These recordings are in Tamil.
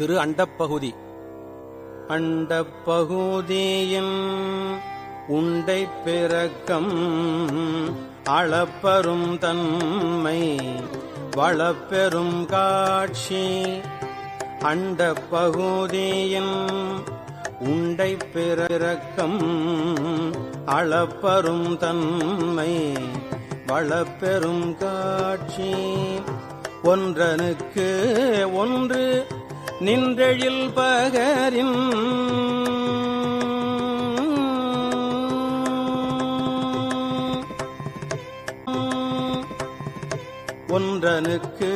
திரு அண்டப்பகுதி. அண்டப்பகுதியின் உண்டை பிறக்கம் அளப்பெரும் தன்மை வளப்பெரும் காட்சி. அண்டப்பகுதியின் உண்டை பிறக்கம் அளப்பரும் தன்மை வளப்பெரும் காட்சி. ஒன்றனுக்கு ஒன்று நின்றெழில் பகரின் ஒன்றனுக்கு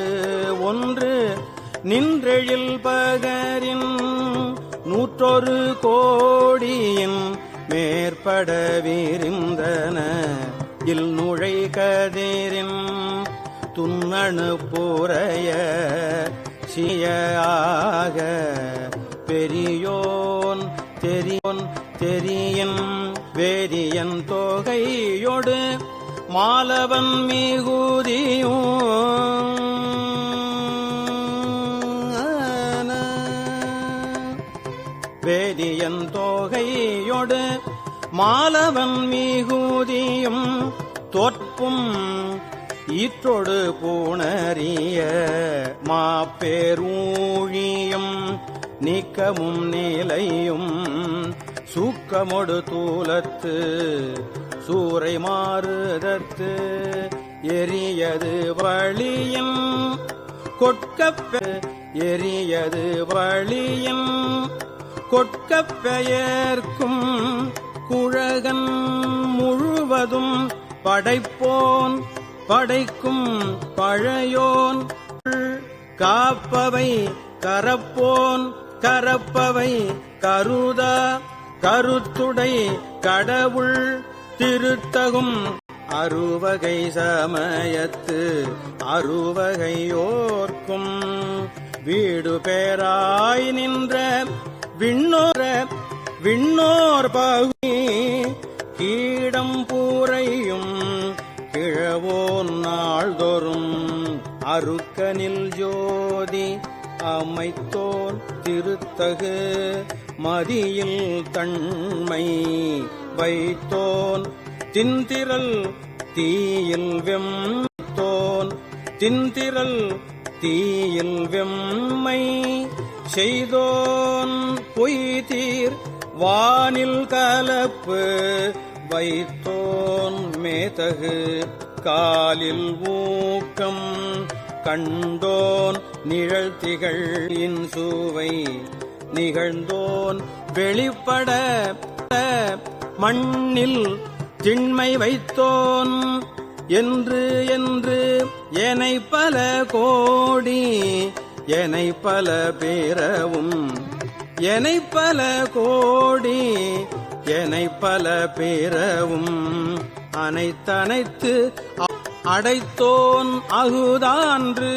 ஒன்று நின்றெழில் பகரின் நூற்றொரு கோடியின் மேற்பட விரிந்தன இல் நுழை கதிரின் துண்ணணு பூரைய சியா பெரியோன் தெரியோன் தெரியன் வேதியன் தொகையோடு மாலவன் மிகுதியும். வேதியன் தொகையோடு மாலவன் மிகுதியும் தோற்பும் ஈற்றொடு பூணறிய மாப்பேரூழியும். நீக்கமும் நீலையும் சூக்கமொடு தூலத்து சூறை மாறுதத்து எரியது வழியும். கொட்கப்ப எரியது வழியும். கொட்கப்பெயர்க்கும் குழகன் முழுவதும் படைப்போன் படைக்கும் பழையோன். காப்பவை கரப்போன் கரப்பவை கருதா கருத்துடை கடவுள் திருத்தகும். அறுவகை சமயத்து அறுவகையோர்க்கும் வீடு பேராய் நின்ற விண்ணோர விண்ணோர் பகுதி கீடம் பூரையும் கிழவோன் நாள்தோறும் அருக்கனில் ஜோதி அமைத்தோர் திருத்தகு மதியில் தன்மை வைத்தோன். தின்திரல் தீயில் வெம்தோன் தின்திரல் தீயில் வெம்மை செய்தோன். பொய்தீர் வானில் கலப்பு வைத்தோன் மேதகு காலில் ஊக்கம் கண்டோன் நிழல் திகழ் சூவை நிகழ்ந்தோன் வெளிப்பட மண்ணில் திண்மை வைத்தோன் என்று என்று எனை பல கோடி எனை பல பேரவும் எனை பல கோடி எனை பல பேரவும் அனைத்தனைத்து அடைத்தோன் அகுதான்று.